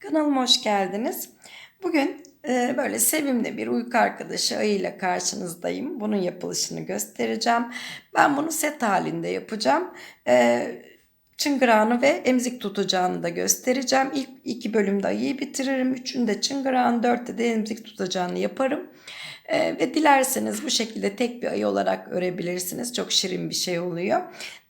Kanalıma hoş geldiniz. Bugün e, böyle sevimli bir uyku arkadaşı ayıyla karşınızdayım. Bunun yapılışını göstereceğim. Ben bunu set halinde yapacağım. E, çıngırağını ve emzik tutacağını da göstereceğim. İlk iki bölümde ayıyı bitiririm. Üçünde çıngırağını, dörtte de emzik tutacağını yaparım. Ee, ve dilerseniz bu şekilde tek bir ayı olarak örebilirsiniz. Çok şirin bir şey oluyor.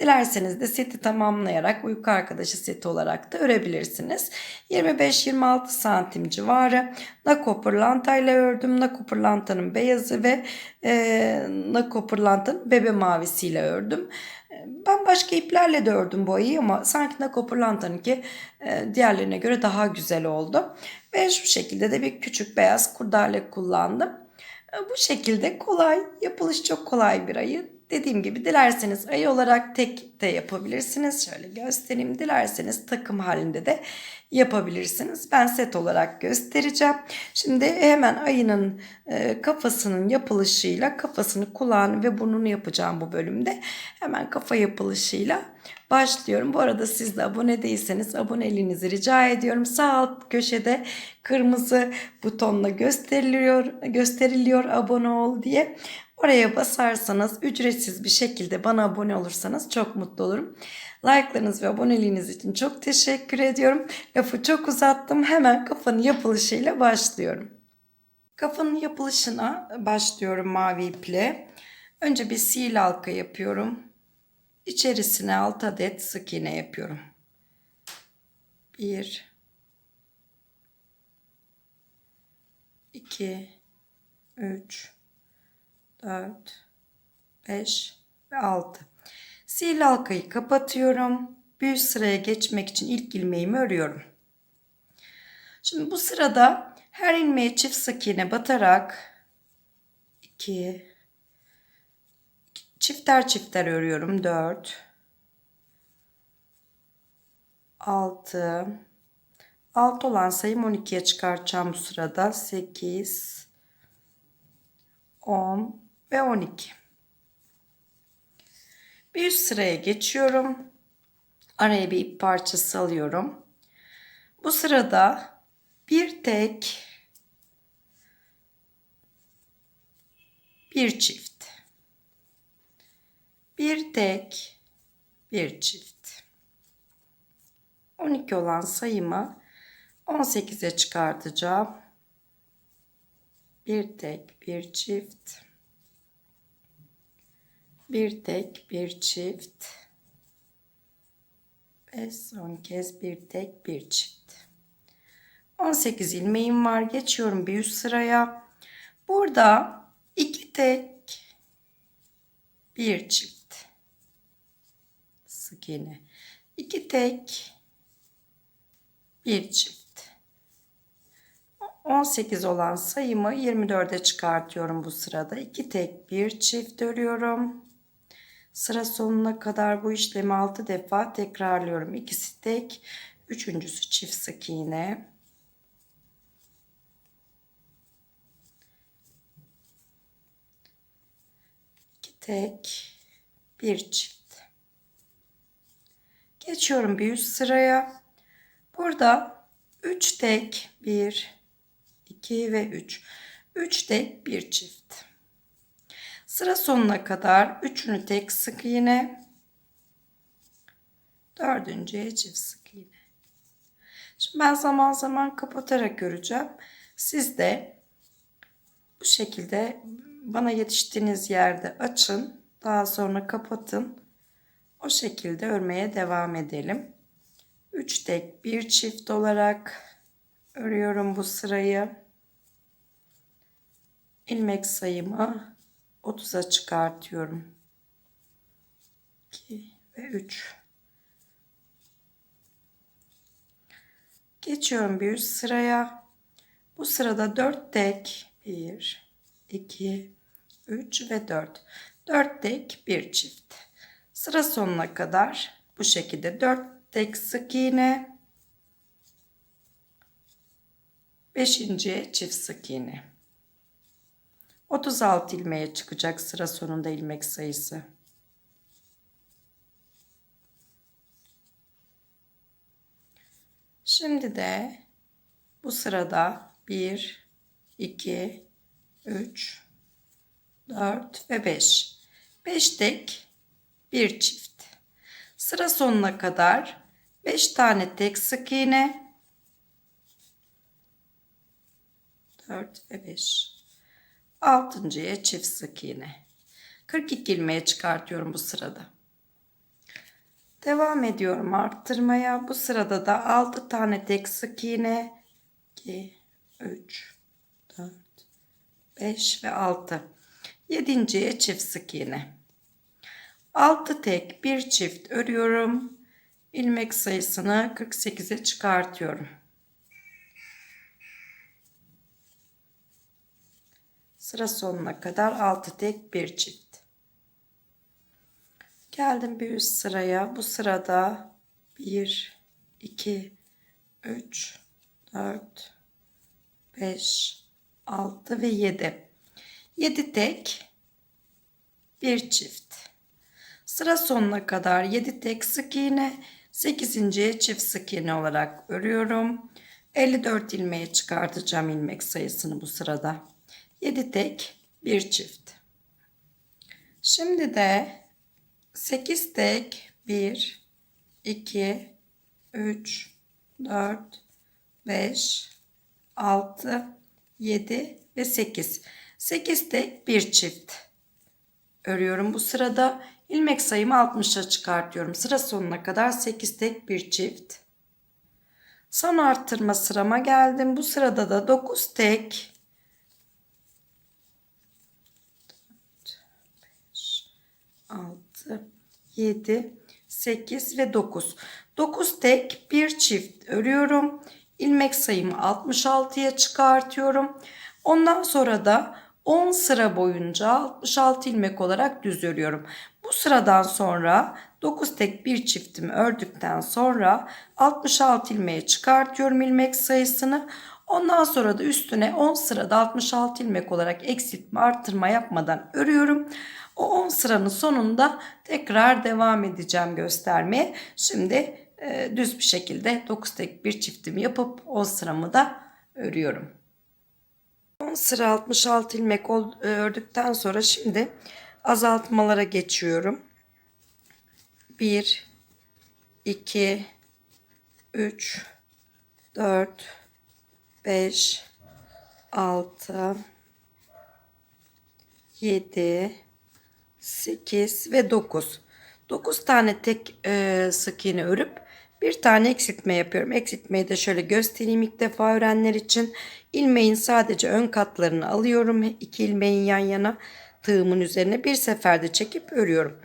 Dilerseniz de seti tamamlayarak uyku arkadaşı seti olarak da örebilirsiniz. 25-26 santim civarı nako pırlanta ile ördüm. Nako pırlantanın beyazı ve e, nako pırlantanın bebe mavisiyle ördüm. Ben başka iplerle de ördüm bu ayıyı ama sanki nako pırlantanınki e, diğerlerine göre daha güzel oldu. Ve şu şekilde de bir küçük beyaz kurdale kullandım. Bu şekilde kolay, yapılış çok kolay bir ayı. Dediğim gibi dilerseniz ayı olarak tek de yapabilirsiniz. Şöyle göstereyim. Dilerseniz takım halinde de yapabilirsiniz. Ben set olarak göstereceğim. Şimdi hemen ayının e, kafasının yapılışıyla kafasını, kulağını ve burnunu yapacağım bu bölümde. Hemen kafa yapılışıyla başlıyorum. Bu arada siz de abone değilseniz aboneliğinizi rica ediyorum. Sağ alt köşede kırmızı butonla gösteriliyor, gösteriliyor abone ol diye. Oraya basarsanız ücretsiz bir şekilde bana abone olursanız çok mutlu olurum. Like'larınız ve aboneliğiniz için çok teşekkür ediyorum. Lafı çok uzattım. Hemen kafanın yapılışıyla başlıyorum. Kafanın yapılışına başlıyorum mavi iple. Önce bir sil halka yapıyorum. İçerisine 6 adet sık iğne yapıyorum. 1 2 3 4 5 ve 6. Sil halkayı kapatıyorum. Üst sıraya geçmek için ilk ilmeğimi örüyorum. Şimdi bu sırada her ilmeğe çift sık iğne batarak 2 çifter çifter örüyorum. 4 6 6 olan sayım 12'ye çıkartacağım bu sırada. 8 10 ve 12. Bir sıraya geçiyorum. Araya bir ip parçası alıyorum. Bu sırada bir tek bir çift bir tek bir çift 12 olan sayımı 18'e çıkartacağım. Bir tek bir çift bir tek bir çift. Ve son kez bir tek bir çift. 18 ilmeğim var. Geçiyorum bir üst sıraya. Burada iki tek bir çift. Sık iğne. İki tek bir çift. 18 olan sayımı 24'e çıkartıyorum bu sırada. 2 tek bir çift örüyorum. Sıra sonuna kadar bu işlemi 6 defa tekrarlıyorum. İkisi tek, üçüncüsü çift sık iğne. İki tek, bir çift. Geçiyorum bir üst sıraya. Burada 3 tek, 1, 2 ve 3. 3 tek, bir çift. Sıra sonuna kadar üçünü tek sık iğne. Dördüncüye çift sık iğne. Şimdi ben zaman zaman kapatarak öreceğim. Siz de bu şekilde bana yetiştiğiniz yerde açın. Daha sonra kapatın. O şekilde örmeye devam edelim. 3 tek bir çift olarak örüyorum bu sırayı. ilmek sayımı 30'a çıkartıyorum. 2 ve 3. Geçiyorum bir üst sıraya. Bu sırada 4 tek 1 2 3 ve 4. 4 tek bir çift. Sıra sonuna kadar bu şekilde 4 tek sık iğne. 5. çift sık iğne. 36 ilmeğe çıkacak sıra sonunda ilmek sayısı. Şimdi de Bu sırada 1, 2, 3, 4 ve 5. 5 tek, 1 çift. Sıra sonuna kadar 5 tane tek sık iğne, 4 ve 5. Altıncıya çift sık iğne. 42 ilmeğe çıkartıyorum bu sırada. Devam ediyorum arttırmaya. Bu sırada da 6 tane tek sık iğne. 2, 3, 4, 5 ve 6. Yedinciye çift sık iğne. 6 tek bir çift örüyorum. İlmek sayısını 48'e çıkartıyorum. Sıra sonuna kadar 6 tek bir çift. Geldim bir üst sıraya. Bu sırada 1, 2, 3, 4, 5, 6 ve 7. 7 tek, bir çift. Sıra sonuna kadar 7 tek sık iğne, 8. çift sık iğne olarak örüyorum. 54 ilmeğe çıkartacağım ilmek sayısını bu sırada. 7 tek, bir çift. Şimdi de 8 tek 1 2 3 4 5 6 7 ve 8. 8 tek bir çift örüyorum. Bu sırada ilmek sayımı 60'a çıkartıyorum. Sıra sonuna kadar 8 tek bir çift. Son arttırma sırama geldim. Bu sırada da 9 tek 6, 7, 8 ve 9. 9 tek bir çift örüyorum. İlmek sayımı 66'ya çıkartıyorum. Ondan sonra da 10 sıra boyunca 66 ilmek olarak düz örüyorum. Bu sıradan sonra 9 tek bir çiftimi ördükten sonra 66 ilmeğe çıkartıyorum ilmek sayısını. Ondan sonra da üstüne 10 sırada 66 ilmek olarak eksiltme artırma yapmadan örüyorum. O 10 sıranın sonunda tekrar devam edeceğim göstermeye. Şimdi e, düz bir şekilde 9 tek bir çiftimi yapıp 10 sıramı da örüyorum. 10 sıra 66 ilmek e, ördükten sonra şimdi azaltmalara geçiyorum. 1 2 3 4 5 6 7 8 ve 9. 9 tane tek e, sık iğne örüp bir tane eksiltme yapıyorum. Eksiltmeyi de şöyle göstereyim ilk defa öğrenenler için. İlmeğin sadece ön katlarını alıyorum. İki ilmeğin yan yana tığımın üzerine bir seferde çekip örüyorum.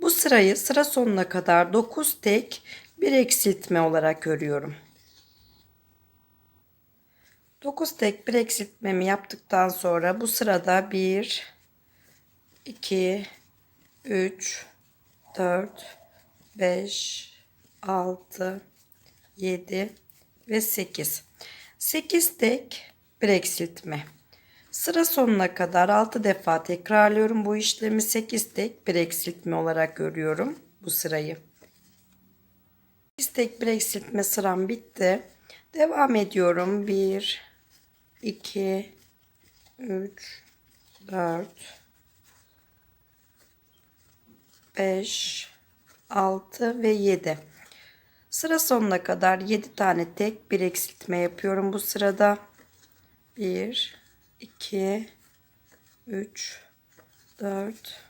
Bu sırayı sıra sonuna kadar 9 tek bir eksiltme olarak örüyorum. 9 tek bir eksiltmemi yaptıktan sonra bu sırada 1 2 3 4 5 6 7 ve 8 8 tek bir eksiltme sıra sonuna kadar 6 defa tekrarlıyorum bu işlemi. 8 tek bir eksiltme olarak görüyorum bu sırayı. 8 tek bir eksiltme sıram bitti. Devam ediyorum. 1 2 3 4 5, 6 ve 7. Sıra sonuna kadar 7 tane tek bir eksiltme yapıyorum bu sırada. 1, 2, 3, 4,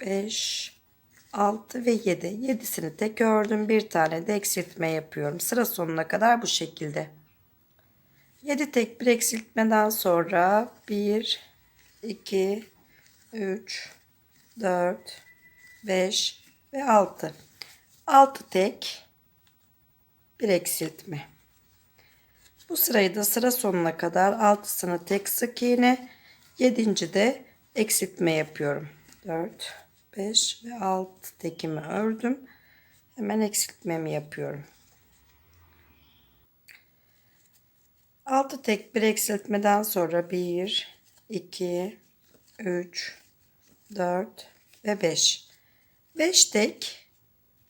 5, 6 ve 7. 7'sini tek ördüm. Bir tane de eksiltme yapıyorum. Sıra sonuna kadar bu şekilde. 7 tek bir eksiltmeden sonra 1, 2, 3, 4, 5 ve 6. 6 tek bir eksiltme. Bu sırayı da sıra sonuna kadar 6'sını tek sık iğne, 7. de eksiltme yapıyorum. 4, 5 ve 6 tekimi ördüm. Hemen eksiltmemi yapıyorum. 6 tek bir eksiltmeden sonra 1, 2, 3, 4 ve 5. 5 tek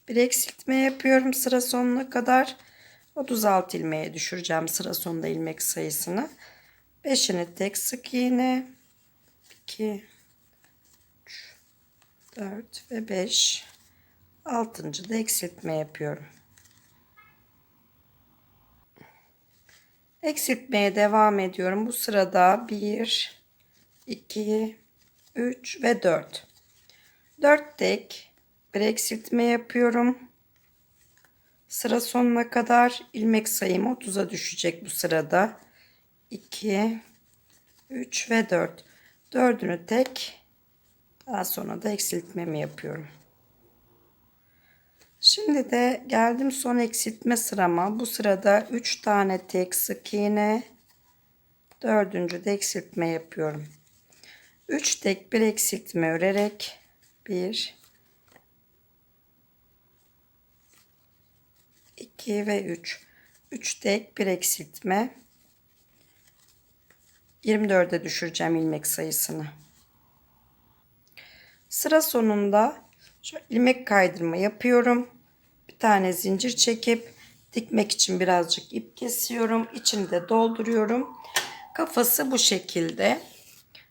bir eksiltme yapıyorum sıra sonuna kadar. 36 ilmeğe düşüreceğim sıra sonunda ilmek sayısını. 5'ini tek sık iğne 2 3 4 ve 5 altıncı da eksiltme yapıyorum. Eksiltmeye devam ediyorum. Bu sırada 1 2 3 ve 4. 4 tek bir eksiltme yapıyorum. Sıra sonuna kadar ilmek sayım 30'a düşecek bu sırada. 2 3 ve 4. Dördünü tek daha sonra da eksiltmemi yapıyorum. Şimdi de geldim son eksiltme sırama. Bu sırada 3 tane tek sık iğne, dördüncü de eksiltme yapıyorum. 3 tek bir eksiltme örerek 1 2 ve 3 3 tek bir eksiltme 24'e düşüreceğim ilmek sayısını. Sıra sonunda şu ilmek kaydırma yapıyorum. Bir tane zincir çekip dikmek için birazcık ip kesiyorum. İçini de dolduruyorum. Kafası bu şekilde.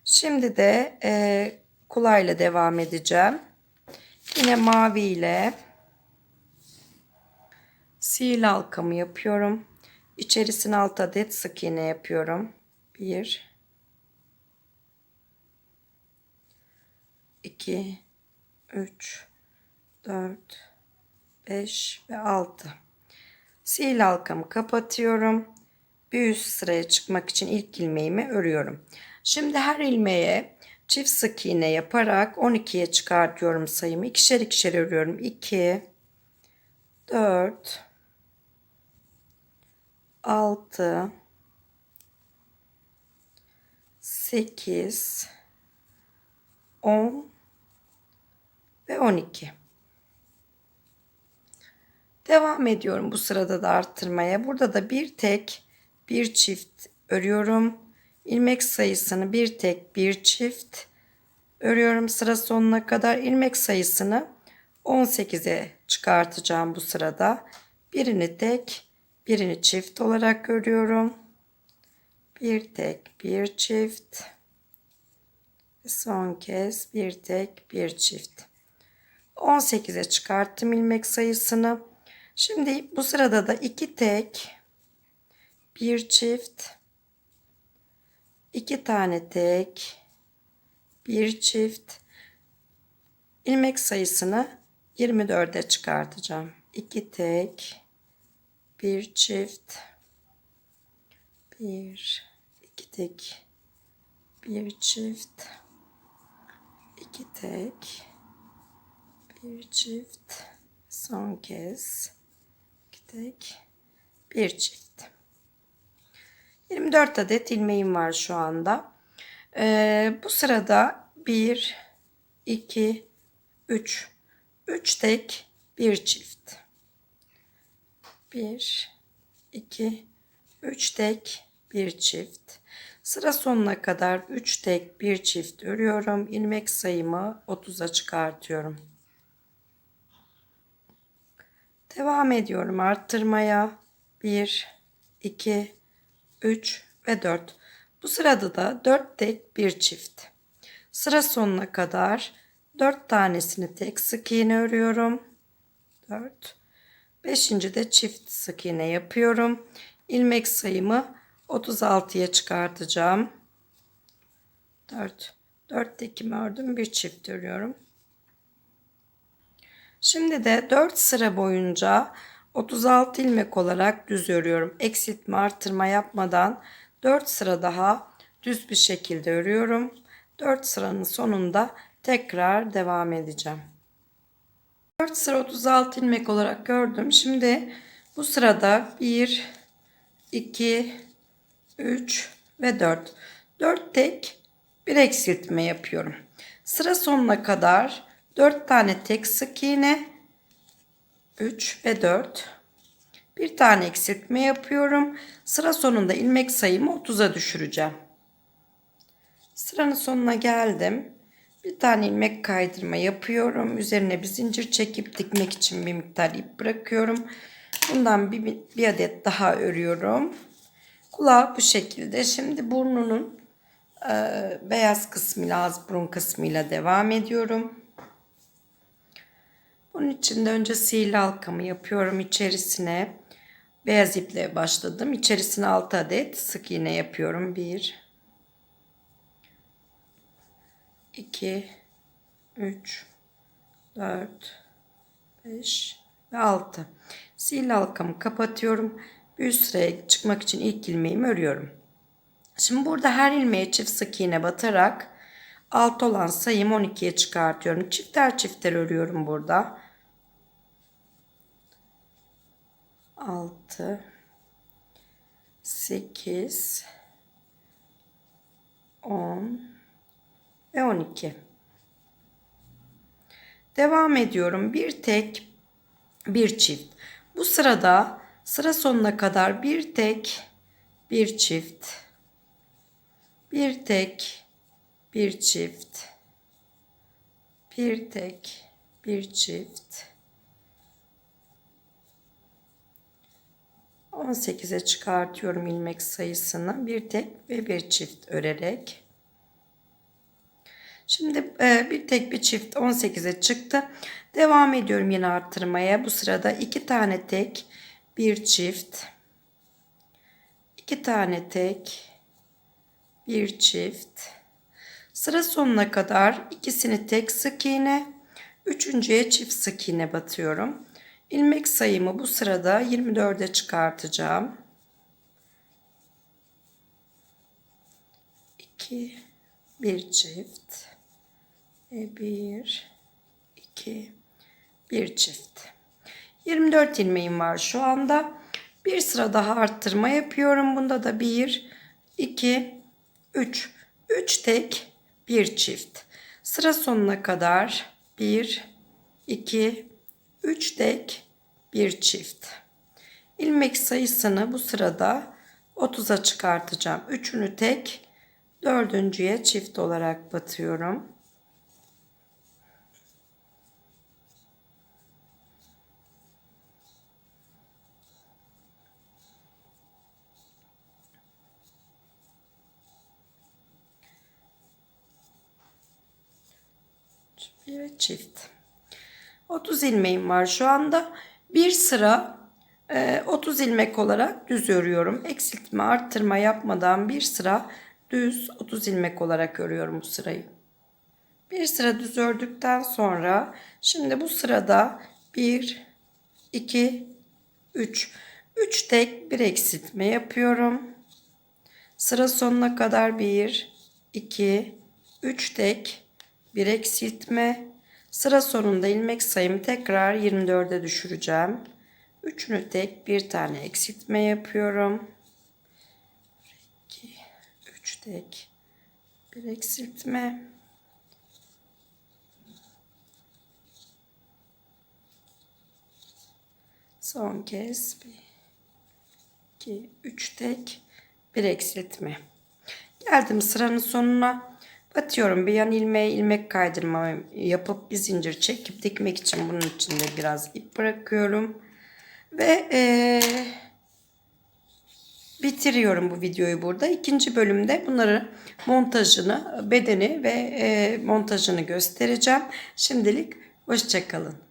Şimdi de e, kulayla devam edeceğim. Yine mavi ile sihirli halkamı yapıyorum. İçerisine 6 adet sık iğne yapıyorum. 1 2 3 4 5 ve 6 sihirli halkamı kapatıyorum bir üst sıraya çıkmak için ilk ilmeğimi örüyorum şimdi her ilmeğe çift sık iğne yaparak 12'ye çıkartıyorum sayımı ikişer ikişer örüyorum 2 4 6 8 10 ve 12. Devam ediyorum bu sırada da arttırmaya. Burada da bir tek bir çift örüyorum. İlmek sayısını bir tek bir çift örüyorum sıra sonuna kadar. ilmek sayısını 18'e çıkartacağım bu sırada. Birini tek, birini çift olarak örüyorum. Bir tek, bir çift. Son kez bir tek, bir çift. 18'e çıkarttım ilmek sayısını. Şimdi bu sırada da iki tek, bir çift, iki tane tek, bir çift. İlmek sayısını 24'e çıkartacağım. 2 tek, bir çift, bir, iki tek, bir çift, iki tek, bir çift. Son kez. İki tek bir çift 24 adet ilmeğim var şu anda. Ee, bu sırada 1 2 3 3 tek bir çift. 1 2 3 tek bir çift. Sıra sonuna kadar 3 tek bir çift örüyorum. İlmek sayımı 30'a çıkartıyorum. Devam ediyorum arttırmaya. 1, 2, 3 ve 4. Bu sırada da 4 tek bir çift. Sıra sonuna kadar 4 tanesini tek sık iğne örüyorum. 4. 5. de çift sık iğne yapıyorum. İlmek sayımı 36'ya çıkartacağım. 4. 4 tekimi ördüm. Bir çift örüyorum. Şimdi de 4 sıra boyunca 36 ilmek olarak düz örüyorum. Eksiltme artırma yapmadan 4 sıra daha düz bir şekilde örüyorum. 4 sıranın sonunda tekrar devam edeceğim. 4 sıra 36 ilmek olarak gördüm. Şimdi bu sırada 1 2 3 ve 4. 4 tek bir eksiltme yapıyorum. Sıra sonuna kadar 4 tane tek sık iğne 3 ve 4 bir tane eksiltme yapıyorum. Sıra sonunda ilmek sayımı 30'a düşüreceğim. Sıranın sonuna geldim. Bir tane ilmek kaydırma yapıyorum. Üzerine bir zincir çekip dikmek için bir miktar ip bırakıyorum. Bundan bir, bir, adet daha örüyorum. Kulağı bu şekilde. Şimdi burnunun e, beyaz kısmıyla az burun kısmıyla devam ediyorum. Bunun için de önce sihirli halkamı yapıyorum. İçerisine beyaz iple başladım. İçerisine 6 adet sık iğne yapıyorum. 1 2 3 4 5 ve 6. Sihirli halkamı kapatıyorum. Bir sıraya çıkmak için ilk ilmeğimi örüyorum. Şimdi burada her ilmeğe çift sık iğne batarak alt olan sayımı 12'ye çıkartıyorum. Çifter çifter örüyorum burada. 6 8 10 ve 12. Devam ediyorum. Bir tek bir çift. Bu sırada sıra sonuna kadar bir tek bir çift bir tek bir çift bir tek bir çift 18'e çıkartıyorum ilmek sayısını bir tek ve bir çift örerek Şimdi e, bir tek bir çift 18'e çıktı. Devam ediyorum yine arttırmaya. Bu sırada iki tane tek, bir çift, iki tane tek, bir çift. Sıra sonuna kadar ikisini tek sık iğne, üçüncüye çift sık iğne batıyorum. İlmek sayımı bu sırada 24'e çıkartacağım. 2 bir çift ve 1 2 bir çift. 24 ilmeğim var şu anda. Bir sıra daha arttırma yapıyorum. Bunda da 1 2 3 3 tek bir çift. Sıra sonuna kadar 1 2 3 tek bir çift. İlmek sayısını bu sırada 30'a çıkartacağım. Üçünü tek, dördüncüye çift olarak batıyorum. Evet çift. 30 ilmeğim var şu anda. Bir sıra 30 ilmek olarak düz örüyorum. Eksiltme arttırma yapmadan bir sıra düz 30 ilmek olarak örüyorum bu sırayı. Bir sıra düz ördükten sonra şimdi bu sırada 1 2 3 3 tek bir eksiltme yapıyorum. Sıra sonuna kadar 1 2 3 tek bir eksiltme. Sıra sonunda ilmek sayımı tekrar 24'e düşüreceğim. Üçünü tek bir tane eksiltme yapıyorum. 2 3 tek bir eksiltme. Son kez 1 2 3 tek bir eksiltme. Geldim sıranın sonuna. Batıyorum bir yan ilmeğe ilmek kaydırma yapıp bir zincir çekip dikmek için bunun için de biraz ip bırakıyorum. Ve ee, bitiriyorum bu videoyu burada. İkinci bölümde bunları montajını, bedeni ve e, montajını göstereceğim. Şimdilik hoşçakalın.